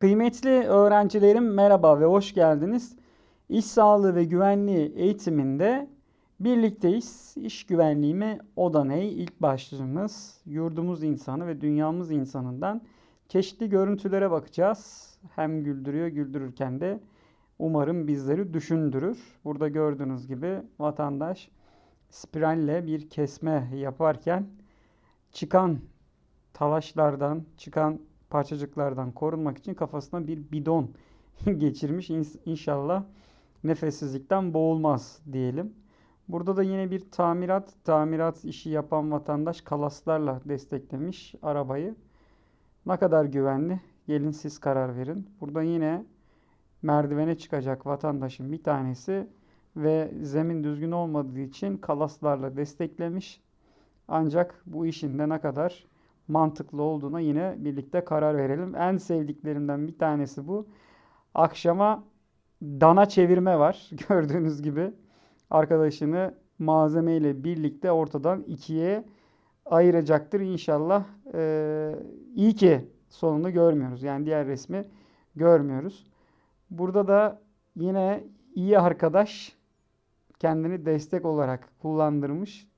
Kıymetli öğrencilerim merhaba ve hoş geldiniz. İş sağlığı ve güvenliği eğitiminde birlikteyiz. İş güvenliği mi o da ne? İlk başlığımız yurdumuz insanı ve dünyamız insanından çeşitli görüntülere bakacağız. Hem güldürüyor güldürürken de umarım bizleri düşündürür. Burada gördüğünüz gibi vatandaş spiralle bir kesme yaparken çıkan talaşlardan, çıkan parçacıklardan korunmak için kafasına bir bidon geçirmiş. İnşallah nefessizlikten boğulmaz diyelim. Burada da yine bir tamirat, tamirat işi yapan vatandaş kalaslarla desteklemiş arabayı. Ne kadar güvenli? Gelin siz karar verin. Burada yine merdivene çıkacak vatandaşın bir tanesi ve zemin düzgün olmadığı için kalaslarla desteklemiş. Ancak bu işin de ne kadar mantıklı olduğuna yine birlikte karar verelim. En sevdiklerimden bir tanesi bu. Akşama dana çevirme var. Gördüğünüz gibi arkadaşını malzeme ile birlikte ortadan ikiye ayıracaktır inşallah. Ee, iyi ki sonunu görmüyoruz. Yani diğer resmi görmüyoruz. Burada da yine iyi arkadaş kendini destek olarak kullandırmış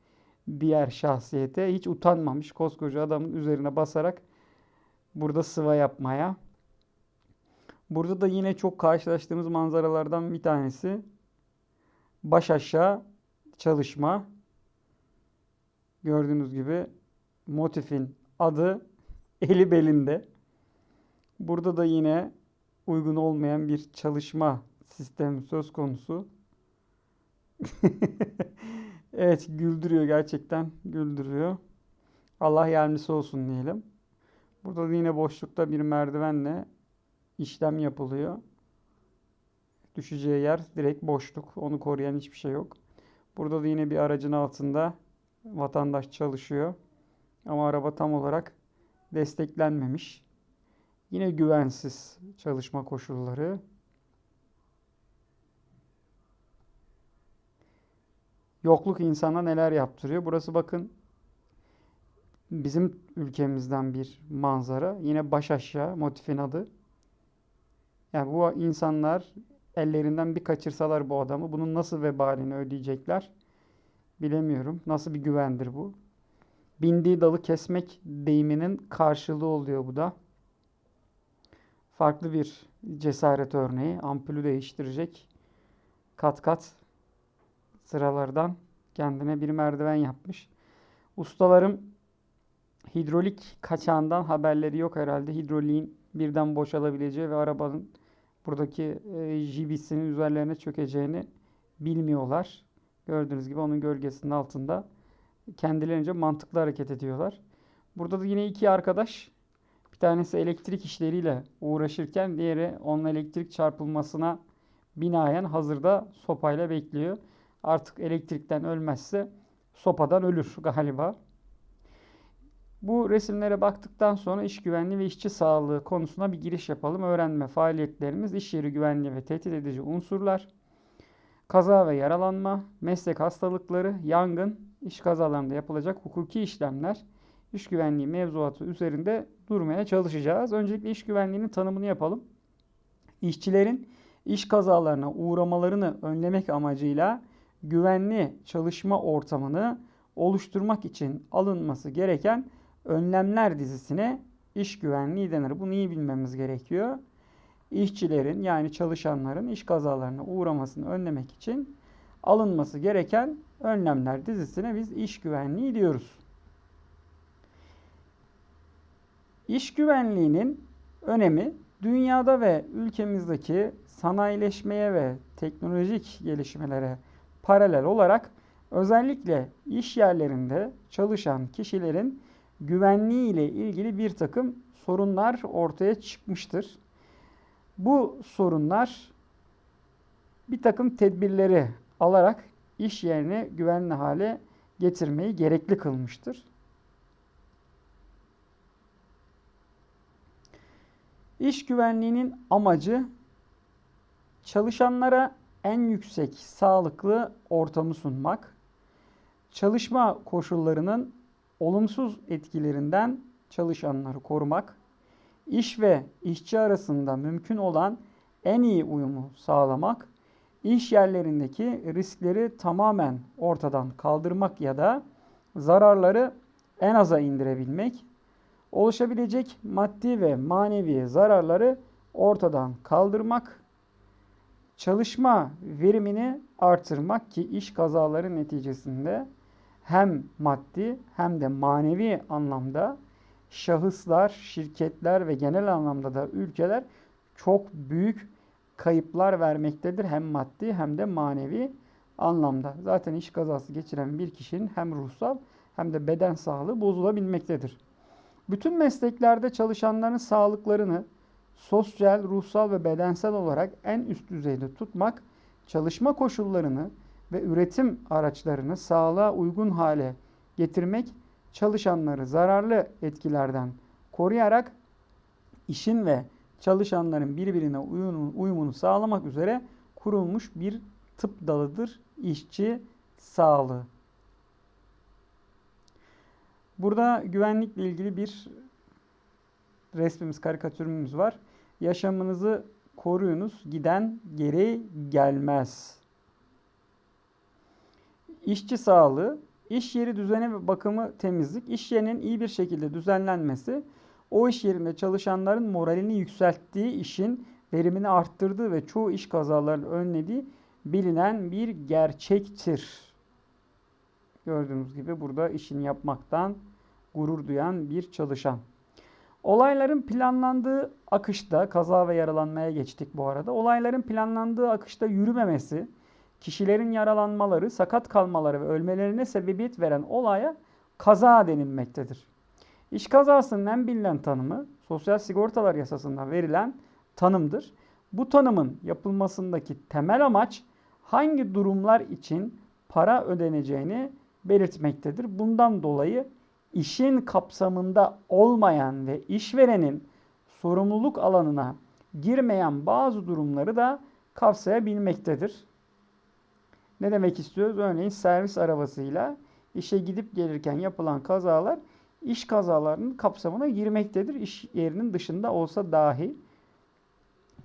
diğer şahsiyete hiç utanmamış koskoca adamın üzerine basarak burada sıva yapmaya. Burada da yine çok karşılaştığımız manzaralardan bir tanesi baş aşağı çalışma. Gördüğünüz gibi motifin adı eli belinde. Burada da yine uygun olmayan bir çalışma sistemi söz konusu. Evet güldürüyor gerçekten güldürüyor. Allah yardımcısı olsun diyelim. Burada da yine boşlukta bir merdivenle işlem yapılıyor. Düşeceği yer direkt boşluk. Onu koruyan hiçbir şey yok. Burada da yine bir aracın altında vatandaş çalışıyor. Ama araba tam olarak desteklenmemiş. Yine güvensiz çalışma koşulları. Yokluk insana neler yaptırıyor. Burası bakın bizim ülkemizden bir manzara. Yine baş aşağı motifin adı. Yani bu insanlar ellerinden bir kaçırsalar bu adamı bunun nasıl vebalini ödeyecekler bilemiyorum. Nasıl bir güvendir bu? Bindiği dalı kesmek deyiminin karşılığı oluyor bu da. Farklı bir cesaret örneği. Ampulü değiştirecek. Kat kat sıralardan kendine bir merdiven yapmış. Ustalarım hidrolik kaçağından haberleri yok herhalde. Hidroliğin birden boşalabileceği ve arabanın buradaki e, jibisinin üzerlerine çökeceğini bilmiyorlar. Gördüğünüz gibi onun gölgesinin altında kendilerince mantıklı hareket ediyorlar. Burada da yine iki arkadaş bir tanesi elektrik işleriyle uğraşırken diğeri onun elektrik çarpılmasına binaen hazırda sopayla bekliyor. Artık elektrikten ölmezse sopadan ölür galiba. Bu resimlere baktıktan sonra iş güvenliği ve işçi sağlığı konusuna bir giriş yapalım. Öğrenme faaliyetlerimiz, iş yeri güvenliği ve tehdit edici unsurlar, kaza ve yaralanma, meslek hastalıkları, yangın, iş kazalarında yapılacak hukuki işlemler, iş güvenliği mevzuatı üzerinde durmaya çalışacağız. Öncelikle iş güvenliğinin tanımını yapalım. İşçilerin iş kazalarına uğramalarını önlemek amacıyla güvenli çalışma ortamını oluşturmak için alınması gereken önlemler dizisine iş güvenliği denir. Bunu iyi bilmemiz gerekiyor. İşçilerin yani çalışanların iş kazalarına uğramasını önlemek için alınması gereken önlemler dizisine biz iş güvenliği diyoruz. İş güvenliğinin önemi dünyada ve ülkemizdeki sanayileşmeye ve teknolojik gelişmelere paralel olarak özellikle iş yerlerinde çalışan kişilerin güvenliği ile ilgili bir takım sorunlar ortaya çıkmıştır. Bu sorunlar bir takım tedbirleri alarak iş yerini güvenli hale getirmeyi gerekli kılmıştır. İş güvenliğinin amacı çalışanlara en yüksek sağlıklı ortamı sunmak, çalışma koşullarının olumsuz etkilerinden çalışanları korumak, iş ve işçi arasında mümkün olan en iyi uyumu sağlamak, iş yerlerindeki riskleri tamamen ortadan kaldırmak ya da zararları en aza indirebilmek, oluşabilecek maddi ve manevi zararları ortadan kaldırmak, çalışma verimini artırmak ki iş kazaları neticesinde hem maddi hem de manevi anlamda şahıslar, şirketler ve genel anlamda da ülkeler çok büyük kayıplar vermektedir. Hem maddi hem de manevi anlamda. Zaten iş kazası geçiren bir kişinin hem ruhsal hem de beden sağlığı bozulabilmektedir. Bütün mesleklerde çalışanların sağlıklarını sosyal, ruhsal ve bedensel olarak en üst düzeyde tutmak, çalışma koşullarını ve üretim araçlarını sağlığa uygun hale getirmek, çalışanları zararlı etkilerden koruyarak işin ve çalışanların birbirine uyumunu, sağlamak üzere kurulmuş bir tıp dalıdır işçi sağlığı. Burada güvenlikle ilgili bir resmimiz, karikatürümüz var. Yaşamınızı koruyunuz, giden geri gelmez. İşçi sağlığı, iş yeri düzeni ve bakımı temizlik, iş yerinin iyi bir şekilde düzenlenmesi, o iş yerinde çalışanların moralini yükselttiği, işin verimini arttırdığı ve çoğu iş kazalarını önlediği bilinen bir gerçektir. Gördüğünüz gibi burada işini yapmaktan gurur duyan bir çalışan. Olayların planlandığı akışta, kaza ve yaralanmaya geçtik bu arada. Olayların planlandığı akışta yürümemesi, kişilerin yaralanmaları, sakat kalmaları ve ölmelerine sebebiyet veren olaya kaza denilmektedir. İş kazasının en bilinen tanımı Sosyal Sigortalar Yasası'nda verilen tanımdır. Bu tanımın yapılmasındaki temel amaç hangi durumlar için para ödeneceğini belirtmektedir. Bundan dolayı işin kapsamında olmayan ve işverenin sorumluluk alanına girmeyen bazı durumları da kapsayabilmektedir. Ne demek istiyoruz? Örneğin servis arabasıyla işe gidip gelirken yapılan kazalar iş kazalarının kapsamına girmektedir. İş yerinin dışında olsa dahi.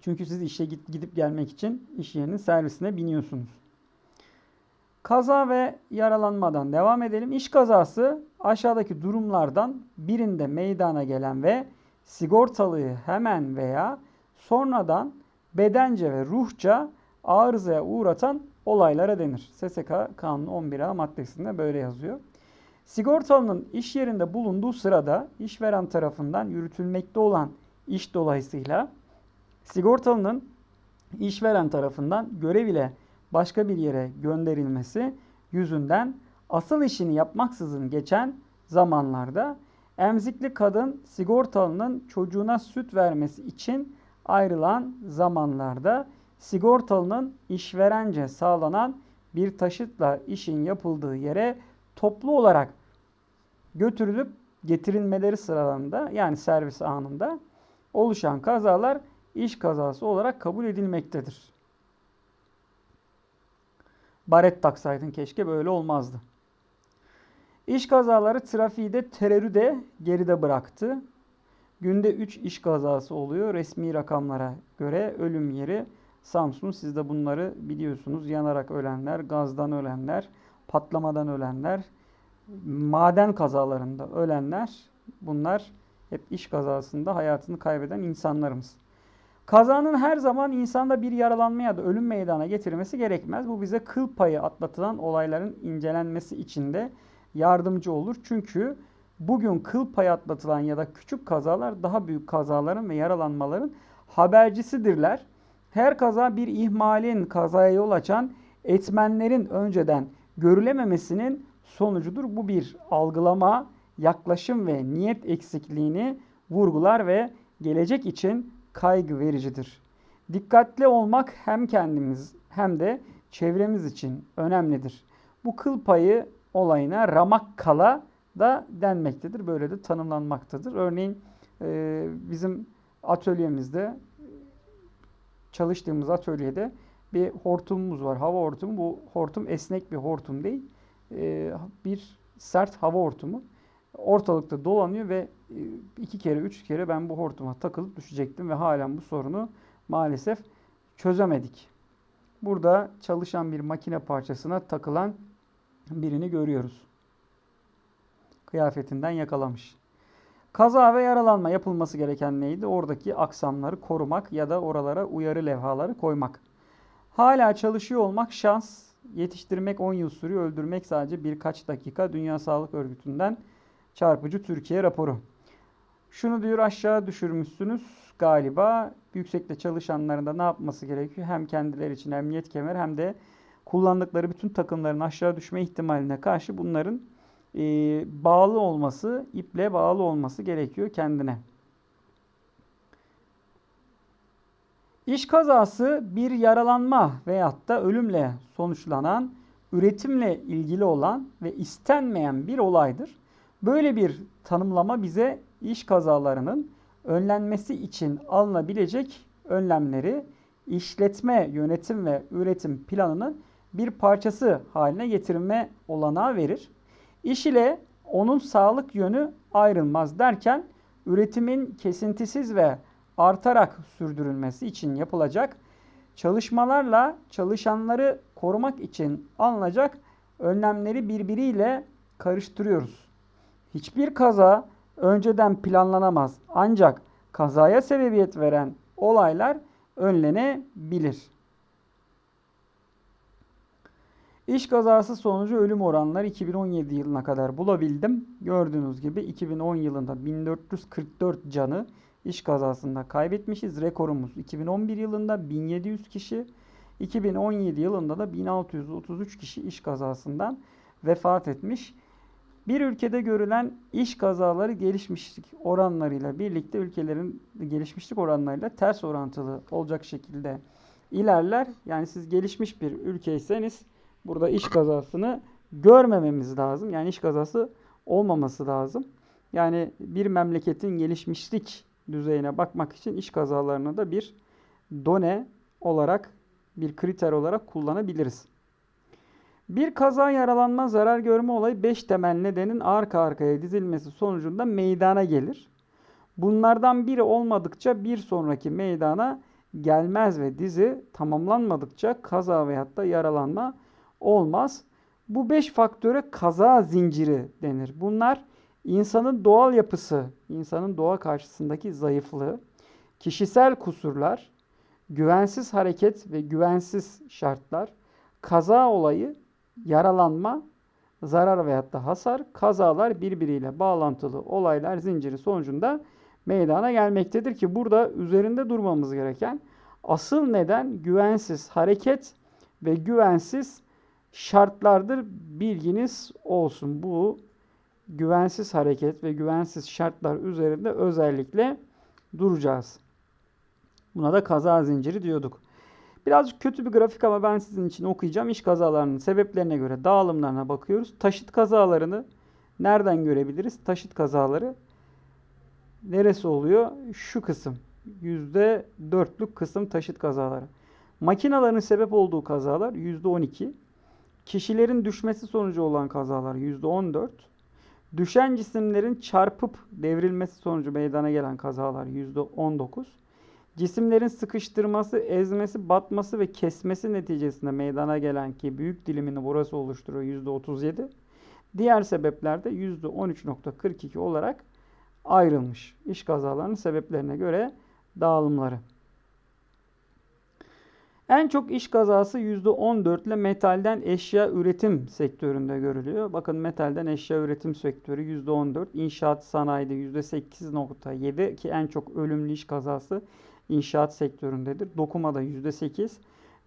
Çünkü siz işe gidip gelmek için iş yerinin servisine biniyorsunuz. Kaza ve yaralanmadan devam edelim. İş kazası aşağıdaki durumlardan birinde meydana gelen ve sigortalıyı hemen veya sonradan bedence ve ruhça arızaya uğratan olaylara denir. SSK Kanunu 11A maddesinde böyle yazıyor. Sigortalının iş yerinde bulunduğu sırada işveren tarafından yürütülmekte olan iş dolayısıyla sigortalının işveren tarafından görev ile başka bir yere gönderilmesi yüzünden asıl işini yapmaksızın geçen zamanlarda emzikli kadın sigortalının çocuğuna süt vermesi için ayrılan zamanlarda sigortalının işverence sağlanan bir taşıtla işin yapıldığı yere toplu olarak götürülüp getirilmeleri sıralarında yani servis anında oluşan kazalar iş kazası olarak kabul edilmektedir. Baret taksaydın keşke böyle olmazdı. İş kazaları trafiği de terörü de geride bıraktı. Günde 3 iş kazası oluyor. Resmi rakamlara göre ölüm yeri Samsun. Siz de bunları biliyorsunuz. Yanarak ölenler, gazdan ölenler, patlamadan ölenler, maden kazalarında ölenler bunlar hep iş kazasında hayatını kaybeden insanlarımız. Kazanın her zaman insanda bir yaralanma ya da ölüm meydana getirmesi gerekmez. Bu bize kıl payı atlatılan olayların incelenmesi için de yardımcı olur. Çünkü bugün kıl payı atlatılan ya da küçük kazalar daha büyük kazaların ve yaralanmaların habercisidirler. Her kaza bir ihmalin kazaya yol açan etmenlerin önceden görülememesinin sonucudur. Bu bir algılama, yaklaşım ve niyet eksikliğini vurgular ve gelecek için kaygı vericidir. Dikkatli olmak hem kendimiz hem de çevremiz için önemlidir. Bu kıl payı olayına ramak kala da denmektedir. Böyle de tanımlanmaktadır. Örneğin e, bizim atölyemizde çalıştığımız atölyede bir hortumumuz var. Hava hortumu. Bu hortum esnek bir hortum değil. E, bir sert hava hortumu. ortalıkta dolanıyor ve e, iki kere üç kere ben bu hortuma takılıp düşecektim ve halen bu sorunu maalesef çözemedik. Burada çalışan bir makine parçasına takılan birini görüyoruz. Kıyafetinden yakalamış. Kaza ve yaralanma yapılması gereken neydi? Oradaki aksamları korumak ya da oralara uyarı levhaları koymak. Hala çalışıyor olmak şans. Yetiştirmek 10 yıl sürüyor, öldürmek sadece birkaç dakika. Dünya Sağlık Örgütü'nden çarpıcı Türkiye raporu. Şunu diyor aşağı düşürmüşsünüz galiba. Yüksekte çalışanların da ne yapması gerekiyor? Hem kendileri için emniyet kemeri hem de kullandıkları bütün takımların aşağı düşme ihtimaline karşı bunların e, bağlı olması, iple bağlı olması gerekiyor kendine. İş kazası bir yaralanma veyahut da ölümle sonuçlanan, üretimle ilgili olan ve istenmeyen bir olaydır. Böyle bir tanımlama bize iş kazalarının önlenmesi için alınabilecek önlemleri işletme, yönetim ve üretim planının bir parçası haline getirme olanağı verir. İş ile onun sağlık yönü ayrılmaz derken üretimin kesintisiz ve artarak sürdürülmesi için yapılacak çalışmalarla çalışanları korumak için alınacak önlemleri birbiriyle karıştırıyoruz. Hiçbir kaza önceden planlanamaz ancak kazaya sebebiyet veren olaylar önlenebilir. İş kazası sonucu ölüm oranları 2017 yılına kadar bulabildim. Gördüğünüz gibi 2010 yılında 1444 canı iş kazasında kaybetmişiz. Rekorumuz 2011 yılında 1700 kişi, 2017 yılında da 1633 kişi iş kazasından vefat etmiş. Bir ülkede görülen iş kazaları gelişmişlik oranlarıyla birlikte ülkelerin gelişmişlik oranlarıyla ters orantılı olacak şekilde ilerler. Yani siz gelişmiş bir ülkeyseniz burada iş kazasını görmememiz lazım. Yani iş kazası olmaması lazım. Yani bir memleketin gelişmişlik düzeyine bakmak için iş kazalarını da bir done olarak bir kriter olarak kullanabiliriz. Bir kaza yaralanma zarar görme olayı 5 temel nedenin arka arkaya dizilmesi sonucunda meydana gelir. Bunlardan biri olmadıkça bir sonraki meydana gelmez ve dizi tamamlanmadıkça kaza veyahut da yaralanma olmaz. Bu 5 faktöre kaza zinciri denir. Bunlar insanın doğal yapısı, insanın doğa karşısındaki zayıflığı, kişisel kusurlar, güvensiz hareket ve güvensiz şartlar, kaza olayı yaralanma, zarar veyahut da hasar, kazalar birbiriyle bağlantılı olaylar zinciri sonucunda meydana gelmektedir ki burada üzerinde durmamız gereken asıl neden güvensiz hareket ve güvensiz şartlardır. Bilginiz olsun. Bu güvensiz hareket ve güvensiz şartlar üzerinde özellikle duracağız. Buna da kaza zinciri diyorduk. Birazcık kötü bir grafik ama ben sizin için okuyacağım. İş kazalarının sebeplerine göre dağılımlarına bakıyoruz. Taşıt kazalarını nereden görebiliriz? Taşıt kazaları neresi oluyor? Şu kısım. %4'lük kısım taşıt kazaları. Makinaların sebep olduğu kazalar %12. Kişilerin düşmesi sonucu olan kazalar %14. Düşen cisimlerin çarpıp devrilmesi sonucu meydana gelen kazalar %19. Cisimlerin sıkıştırması, ezmesi, batması ve kesmesi neticesinde meydana gelen ki büyük dilimini burası oluşturuyor %37. Diğer sebepler de %13.42 olarak ayrılmış. İş kazalarının sebeplerine göre dağılımları. En çok iş kazası %14 ile metalden eşya üretim sektöründe görülüyor. Bakın metalden eşya üretim sektörü %14, inşaat sanayide %8.7 ki en çok ölümlü iş kazası inşaat sektöründedir. Dokumada %8,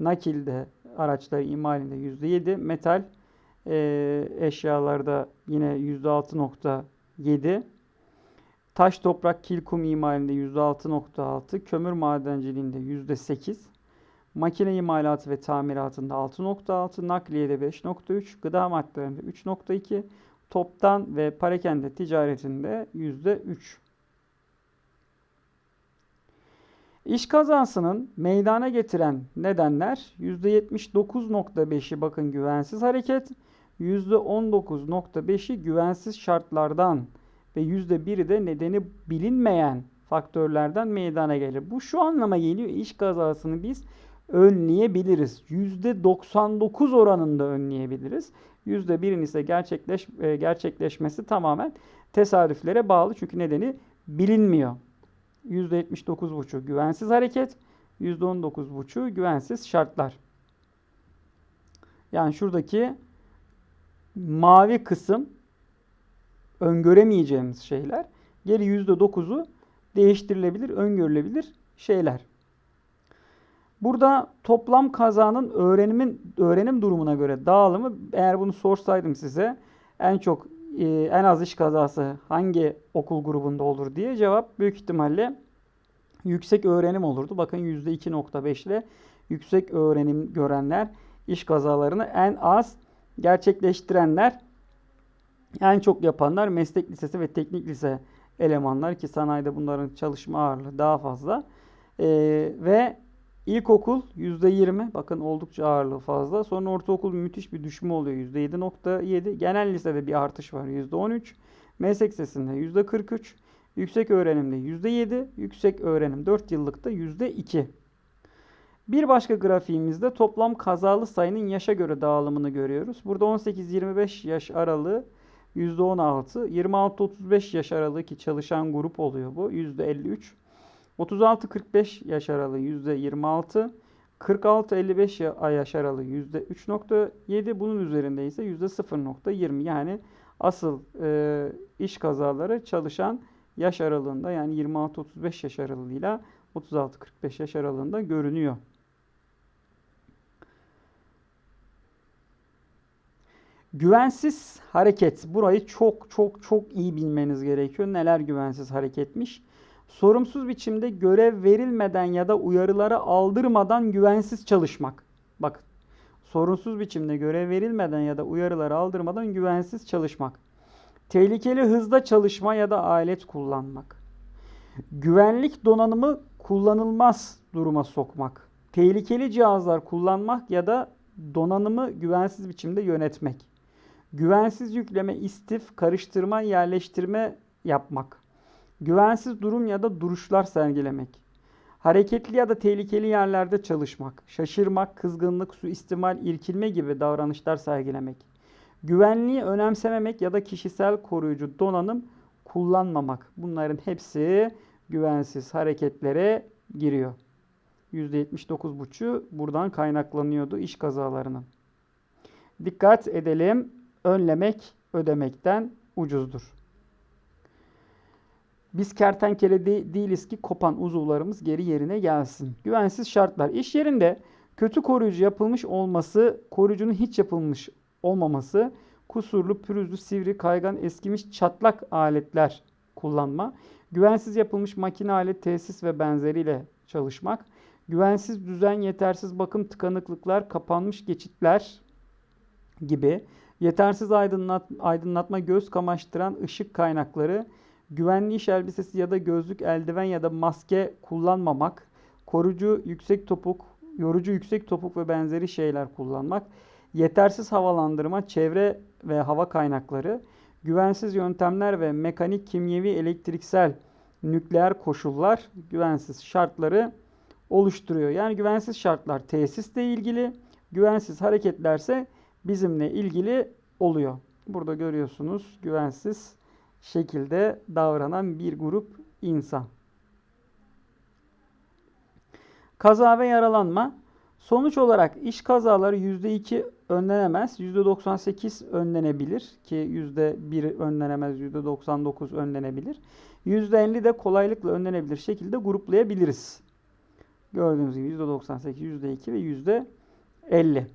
nakilde, araçlar imalinde %7, metal e, eşyalarda yine %6.7, taş toprak kil kum imalinde %6.6, kömür madenciliğinde %8, makine imalatı ve tamiratında 6.6, nakliyede 5.3, gıda maddelerinde 3.2, toptan ve parakende ticaretinde %3. İş kazasının meydana getiren nedenler %79.5'i bakın güvensiz hareket, %19.5'i güvensiz şartlardan ve %1'i de nedeni bilinmeyen faktörlerden meydana gelir. Bu şu anlama geliyor. İş kazasını biz önleyebiliriz. %99 oranında önleyebiliriz. %1'in ise gerçekleş, e, gerçekleşmesi tamamen tesadüflere bağlı. Çünkü nedeni bilinmiyor. %79,5 güvensiz hareket, %19,5 güvensiz şartlar. Yani şuradaki mavi kısım öngöremeyeceğimiz şeyler. Geri %9'u değiştirilebilir, öngörülebilir şeyler. Burada toplam kazanın öğrenimin öğrenim durumuna göre dağılımı eğer bunu sorsaydım size en çok e, en az iş kazası hangi okul grubunda olur diye cevap büyük ihtimalle yüksek öğrenim olurdu. Bakın %2.5 ile yüksek öğrenim görenler iş kazalarını en az gerçekleştirenler en çok yapanlar meslek lisesi ve teknik lise elemanlar ki sanayide bunların çalışma ağırlığı daha fazla. Ee, ve ilkokul %20 bakın oldukça ağırlığı fazla. Sonra ortaokul müthiş bir düşme oluyor %7.7. Genel lisede bir artış var %13. Meslek lisesinde %43. Yüksek öğrenimde %7. Yüksek öğrenim 4 yıllıkta %2. Bir başka grafiğimizde toplam kazalı sayının yaşa göre dağılımını görüyoruz. Burada 18-25 yaş aralığı %16, 26-35 yaş aralığı ki çalışan grup oluyor bu %53. 36-45 yaş aralığı %26, 46-55 yaş aralığı %3.7, bunun üzerinde ise %0.20 yani asıl e, iş kazaları çalışan yaş aralığında yani 26-35 yaş aralığıyla 36-45 yaş aralığında görünüyor. Güvensiz hareket. Burayı çok çok çok iyi bilmeniz gerekiyor. Neler güvensiz hareketmiş? Sorumsuz biçimde görev verilmeden ya da uyarıları aldırmadan güvensiz çalışmak. Bak, sorunsuz biçimde görev verilmeden ya da uyarıları aldırmadan güvensiz çalışmak. Tehlikeli hızda çalışma ya da alet kullanmak. Güvenlik donanımı kullanılmaz duruma sokmak. Tehlikeli cihazlar kullanmak ya da donanımı güvensiz biçimde yönetmek. Güvensiz yükleme, istif, karıştırma, yerleştirme yapmak. Güvensiz durum ya da duruşlar sergilemek. Hareketli ya da tehlikeli yerlerde çalışmak. Şaşırmak, kızgınlık, suistimal, irkilme gibi davranışlar sergilemek. Güvenliği önemsememek ya da kişisel koruyucu donanım kullanmamak. Bunların hepsi güvensiz hareketlere giriyor. %79,5'u buradan kaynaklanıyordu iş kazalarının. Dikkat edelim önlemek ödemekten ucuzdur. Biz kertenkele de değiliz ki kopan uzuvlarımız geri yerine gelsin. Güvensiz şartlar. İş yerinde kötü koruyucu yapılmış olması, koruyucunun hiç yapılmış olmaması, kusurlu, pürüzlü, sivri, kaygan, eskimiş, çatlak aletler kullanma, güvensiz yapılmış makine alet, tesis ve benzeriyle çalışmak, güvensiz düzen, yetersiz bakım, tıkanıklıklar, kapanmış geçitler gibi Yetersiz aydınlat, aydınlatma göz kamaştıran ışık kaynakları, güvenli iş elbisesi ya da gözlük, eldiven ya da maske kullanmamak, koruyucu yüksek topuk, yorucu yüksek topuk ve benzeri şeyler kullanmak, yetersiz havalandırma, çevre ve hava kaynakları, güvensiz yöntemler ve mekanik, kimyevi, elektriksel, nükleer koşullar güvensiz şartları oluşturuyor. Yani güvensiz şartlar tesisle ilgili, güvensiz hareketlerse bizimle ilgili oluyor. Burada görüyorsunuz güvensiz şekilde davranan bir grup insan. Kaza ve yaralanma. Sonuç olarak iş kazaları %2 önlenemez. %98 önlenebilir ki %1 önlenemez, %99 önlenebilir. %50 de kolaylıkla önlenebilir şekilde gruplayabiliriz. Gördüğünüz gibi %98, %2 ve %50.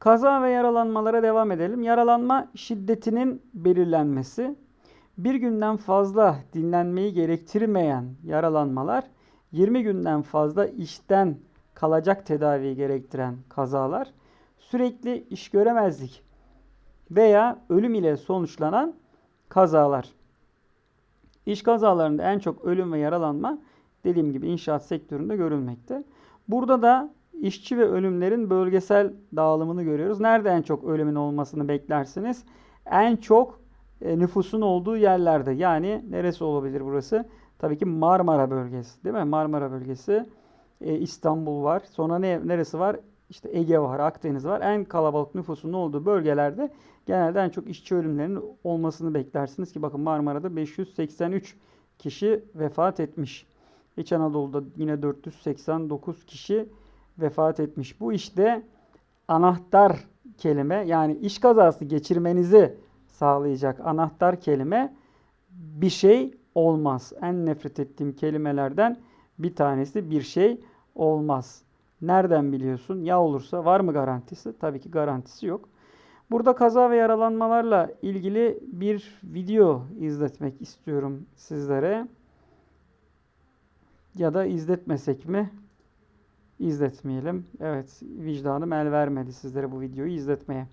Kaza ve yaralanmalara devam edelim. Yaralanma şiddetinin belirlenmesi. Bir günden fazla dinlenmeyi gerektirmeyen yaralanmalar, 20 günden fazla işten kalacak tedaviyi gerektiren kazalar, sürekli iş göremezlik veya ölüm ile sonuçlanan kazalar. İş kazalarında en çok ölüm ve yaralanma dediğim gibi inşaat sektöründe görülmekte. Burada da işçi ve ölümlerin bölgesel dağılımını görüyoruz. Nerede en çok ölümün olmasını beklersiniz? En çok e, nüfusun olduğu yerlerde. Yani neresi olabilir burası? Tabii ki Marmara bölgesi, değil mi? Marmara bölgesi, e, İstanbul var. Sonra ne neresi var? İşte Ege var, Akdeniz var. En kalabalık nüfusun olduğu bölgelerde genelde en çok işçi ölümlerinin olmasını beklersiniz ki bakın Marmara'da 583 kişi vefat etmiş. İç Anadolu'da yine 489 kişi vefat etmiş. Bu işte anahtar kelime yani iş kazası geçirmenizi sağlayacak anahtar kelime bir şey olmaz. En nefret ettiğim kelimelerden bir tanesi bir şey olmaz. Nereden biliyorsun? Ya olursa var mı garantisi? Tabii ki garantisi yok. Burada kaza ve yaralanmalarla ilgili bir video izletmek istiyorum sizlere. Ya da izletmesek mi? İzletmeyelim. Evet, vicdanım el vermedi sizlere bu videoyu izletmeye.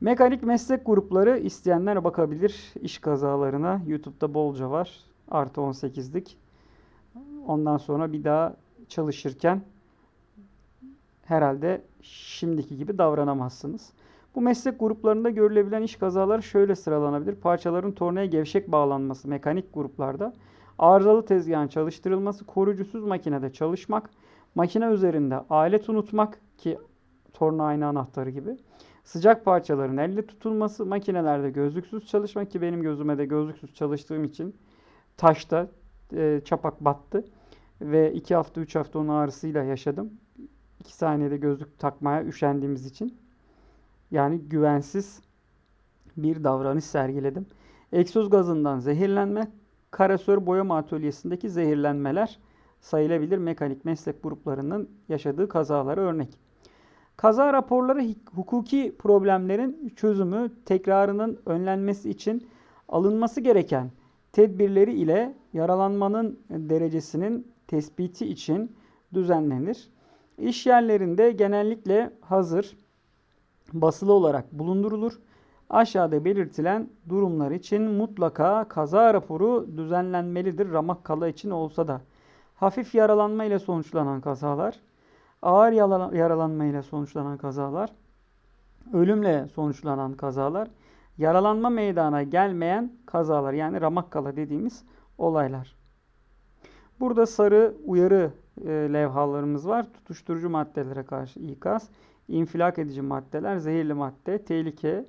Mekanik meslek grupları isteyenler bakabilir iş kazalarına. YouTube'da bolca var. Artı 18'lik. Ondan sonra bir daha çalışırken herhalde şimdiki gibi davranamazsınız. Bu meslek gruplarında görülebilen iş kazaları şöyle sıralanabilir. Parçaların tornaya gevşek bağlanması mekanik gruplarda, arızalı tezgahın çalıştırılması, koruyucusuz makinede çalışmak, makine üzerinde alet unutmak ki torna aynı anahtarı gibi, sıcak parçaların elle tutulması, makinelerde gözlüksüz çalışmak ki benim gözüme de gözlüksüz çalıştığım için taşta e, çapak battı ve 2 hafta 3 hafta onun ağrısıyla yaşadım. 2 saniyede gözlük takmaya üşendiğimiz için. Yani güvensiz bir davranış sergiledim. Egzoz gazından zehirlenme, karasör boyama atölyesindeki zehirlenmeler sayılabilir mekanik meslek gruplarının yaşadığı kazalara örnek. Kaza raporları hukuki problemlerin çözümü, tekrarının önlenmesi için alınması gereken tedbirleri ile yaralanmanın derecesinin tespiti için düzenlenir. İş yerlerinde genellikle hazır, basılı olarak bulundurulur. Aşağıda belirtilen durumlar için mutlaka kaza raporu düzenlenmelidir ramak kala için olsa da. Hafif yaralanma ile sonuçlanan kazalar, ağır yaralanma ile sonuçlanan kazalar, ölümle sonuçlanan kazalar, yaralanma meydana gelmeyen kazalar yani ramak kala dediğimiz olaylar. Burada sarı uyarı e, levhalarımız var. Tutuşturucu maddelere karşı ikaz, infilak edici maddeler, zehirli madde, tehlike,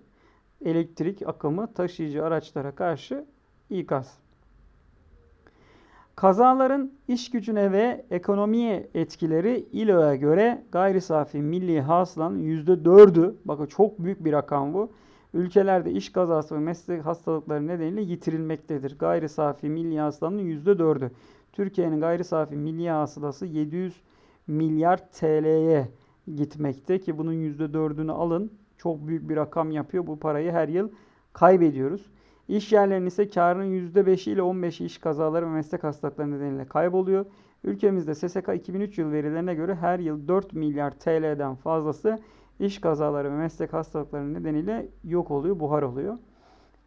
elektrik akımı, taşıyıcı araçlara karşı ikaz. Kazaların iş gücüne ve ekonomiye etkileri İLO'ya göre gayri safi milli hasılanın %4'ü, bakın çok büyük bir rakam bu, ülkelerde iş kazası ve meslek hastalıkları nedeniyle yitirilmektedir. Gayri safi milli hasılanın %4'ü. Türkiye'nin gayri safi milli hasılası 700 milyar TL'ye gitmekte ki bunun %4'ünü alın. Çok büyük bir rakam yapıyor. Bu parayı her yıl kaybediyoruz. İş yerlerinin ise karının %5'i ile 15'i iş kazaları ve meslek hastalıkları nedeniyle kayboluyor. Ülkemizde SSK 2003 yıl verilerine göre her yıl 4 milyar TL'den fazlası iş kazaları ve meslek hastalıkları nedeniyle yok oluyor, buhar oluyor.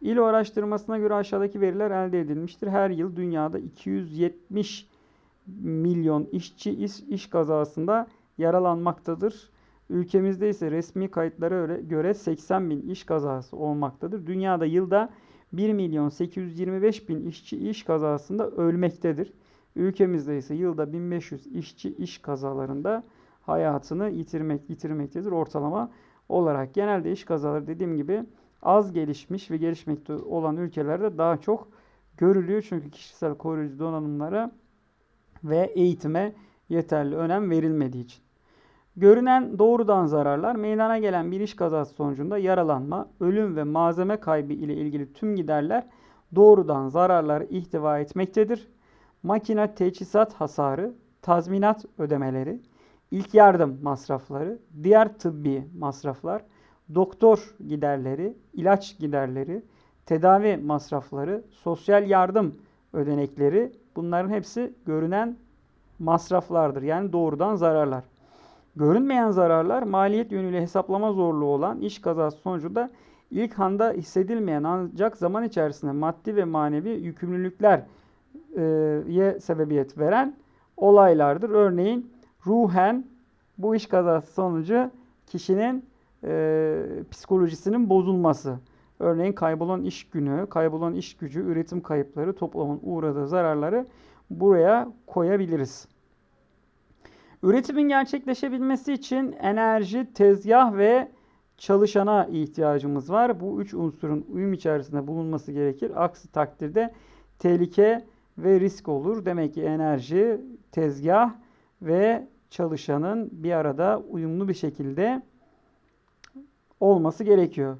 İLO araştırmasına göre aşağıdaki veriler elde edilmiştir. Her yıl dünyada 270 milyon işçi iş, iş kazasında yaralanmaktadır. Ülkemizde ise resmi kayıtlara göre 80 bin iş kazası olmaktadır. Dünyada yılda 1 milyon 825 bin işçi iş kazasında ölmektedir. Ülkemizde ise yılda 1500 işçi iş kazalarında hayatını yitirmek yitirmektedir ortalama olarak. Genelde iş kazaları dediğim gibi az gelişmiş ve gelişmekte olan ülkelerde daha çok görülüyor. Çünkü kişisel koruyucu donanımlara ve eğitime yeterli önem verilmediği için. Görünen doğrudan zararlar meydana gelen bir iş kazası sonucunda yaralanma, ölüm ve malzeme kaybı ile ilgili tüm giderler doğrudan zararları ihtiva etmektedir. Makine teçhizat hasarı, tazminat ödemeleri, ilk yardım masrafları, diğer tıbbi masraflar, doktor giderleri, ilaç giderleri, tedavi masrafları, sosyal yardım ödenekleri bunların hepsi görünen masraflardır. Yani doğrudan zararlar. Görünmeyen zararlar maliyet yönüyle hesaplama zorluğu olan iş kazası sonucunda ilk anda hissedilmeyen ancak zaman içerisinde maddi ve manevi yükümlülükler ye sebebiyet veren olaylardır. Örneğin ruhen bu iş kazası sonucu kişinin e, psikolojisinin bozulması. Örneğin kaybolan iş günü, kaybolan iş gücü, üretim kayıpları, toplumun uğradığı zararları buraya koyabiliriz. Üretimin gerçekleşebilmesi için enerji, tezgah ve çalışana ihtiyacımız var. Bu üç unsurun uyum içerisinde bulunması gerekir. Aksi takdirde tehlike ve risk olur. Demek ki enerji, tezgah ve çalışanın bir arada uyumlu bir şekilde olması gerekiyor.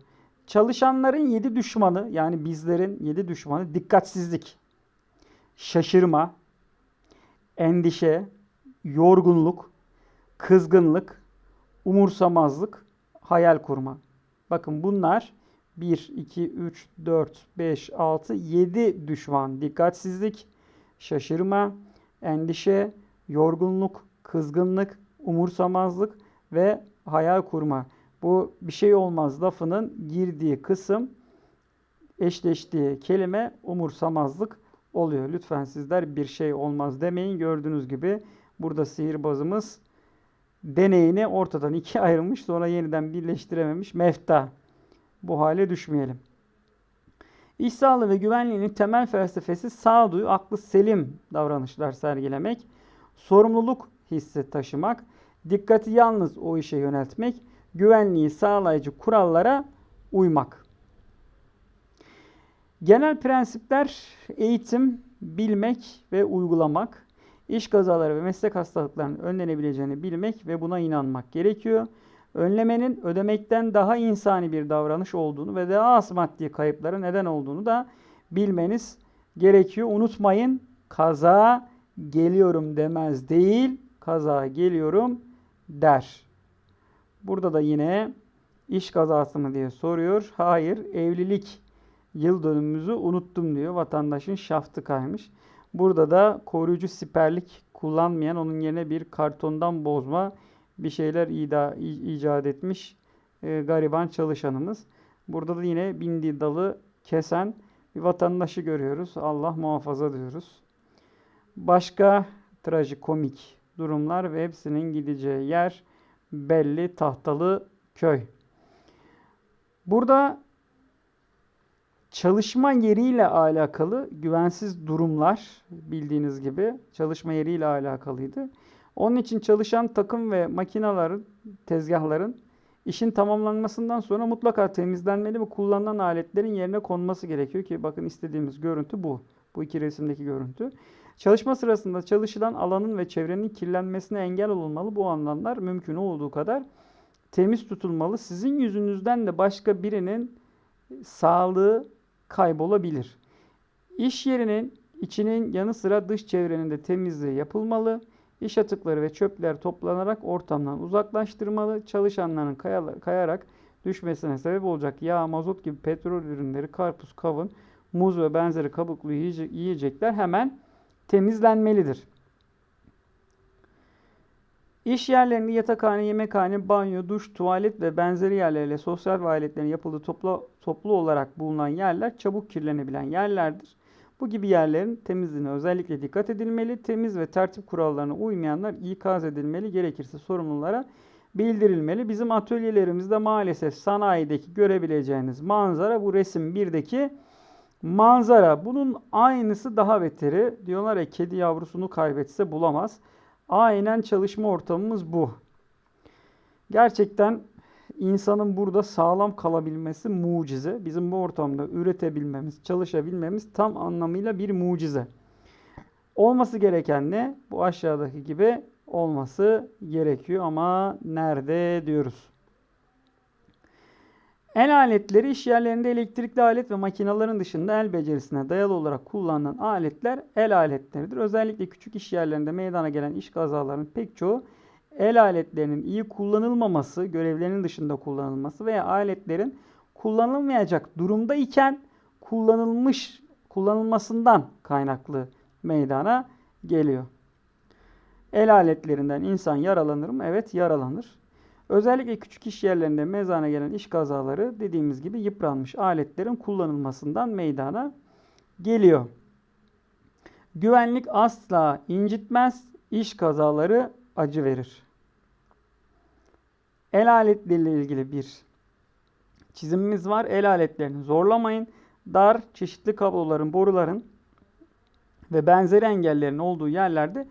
Çalışanların yedi düşmanı yani bizlerin yedi düşmanı dikkatsizlik, şaşırma, endişe, yorgunluk, kızgınlık, umursamazlık, hayal kurma. Bakın bunlar 1, 2, 3, 4, 5, 6, 7 düşman. Dikkatsizlik, şaşırma, endişe, yorgunluk, kızgınlık, umursamazlık ve hayal kurma. Bu bir şey olmaz lafının girdiği kısım eşleştiği kelime umursamazlık oluyor. Lütfen sizler bir şey olmaz demeyin. Gördüğünüz gibi burada sihirbazımız deneyini ortadan ikiye ayrılmış sonra yeniden birleştirememiş mefta. Bu hale düşmeyelim. İş sağlığı ve güvenliğinin temel felsefesi sağduyu, aklı selim davranışlar sergilemek, sorumluluk hissi taşımak, dikkati yalnız o işe yöneltmek, güvenliği sağlayıcı kurallara uymak. Genel prensipler eğitim, bilmek ve uygulamak, iş kazaları ve meslek hastalıklarının önlenebileceğini bilmek ve buna inanmak gerekiyor. Önlemenin ödemekten daha insani bir davranış olduğunu ve daha az maddi kayıplara neden olduğunu da bilmeniz gerekiyor. Unutmayın kaza geliyorum demez değil, kaza geliyorum der. Burada da yine iş kazası mı diye soruyor. Hayır, evlilik yıl dönümümüzü unuttum diyor. Vatandaşın şaftı kaymış. Burada da koruyucu siperlik kullanmayan onun yerine bir kartondan bozma bir şeyler ida, icat etmiş e, gariban çalışanımız. Burada da yine bindiği dalı kesen bir vatandaşı görüyoruz. Allah muhafaza diyoruz. Başka trajikomik durumlar ve hepsinin gideceği yer belli tahtalı köy. Burada çalışma yeriyle alakalı güvensiz durumlar bildiğiniz gibi çalışma yeriyle alakalıydı. Onun için çalışan takım ve makinelerin, tezgahların işin tamamlanmasından sonra mutlaka temizlenmeli ve kullanılan aletlerin yerine konması gerekiyor ki bakın istediğimiz görüntü bu. Bu iki resimdeki görüntü. Çalışma sırasında çalışılan alanın ve çevrenin kirlenmesine engel olunmalı. Bu alanlar mümkün olduğu kadar temiz tutulmalı. Sizin yüzünüzden de başka birinin sağlığı kaybolabilir. İş yerinin içinin yanı sıra dış çevrenin de temizliği yapılmalı. İş atıkları ve çöpler toplanarak ortamdan uzaklaştırmalı. Çalışanların kayarak düşmesine sebep olacak yağ, mazot gibi petrol ürünleri, karpuz, kavun, muz ve benzeri kabuklu yiyecekler hemen temizlenmelidir. İş yerlerinde yatakhane, yemekhane, banyo, duş, tuvalet ve benzeri yerlerle sosyal faaliyetlerin yapıldığı toplu, toplu olarak bulunan yerler çabuk kirlenebilen yerlerdir. Bu gibi yerlerin temizliğine özellikle dikkat edilmeli. Temiz ve tertip kurallarına uymayanlar ikaz edilmeli. Gerekirse sorumlulara bildirilmeli. Bizim atölyelerimizde maalesef sanayideki görebileceğiniz manzara bu resim 1'deki manzara. Bunun aynısı daha beteri. Diyorlar ya kedi yavrusunu kaybetse bulamaz. Aynen çalışma ortamımız bu. Gerçekten insanın burada sağlam kalabilmesi mucize. Bizim bu ortamda üretebilmemiz, çalışabilmemiz tam anlamıyla bir mucize. Olması gereken ne? Bu aşağıdaki gibi olması gerekiyor ama nerede diyoruz. El aletleri iş yerlerinde elektrikli alet ve makinaların dışında el becerisine dayalı olarak kullanılan aletler el aletleridir. Özellikle küçük iş yerlerinde meydana gelen iş kazalarının pek çoğu el aletlerinin iyi kullanılmaması, görevlerinin dışında kullanılması veya aletlerin kullanılmayacak durumda iken kullanılmış kullanılmasından kaynaklı meydana geliyor. El aletlerinden insan yaralanır mı? Evet yaralanır. Özellikle küçük iş yerlerinde mezana gelen iş kazaları dediğimiz gibi yıpranmış aletlerin kullanılmasından meydana geliyor. Güvenlik asla incitmez, iş kazaları acı verir. El aletleriyle ilgili bir çizimimiz var. El aletlerini zorlamayın. Dar, çeşitli kabloların, boruların ve benzeri engellerin olduğu yerlerde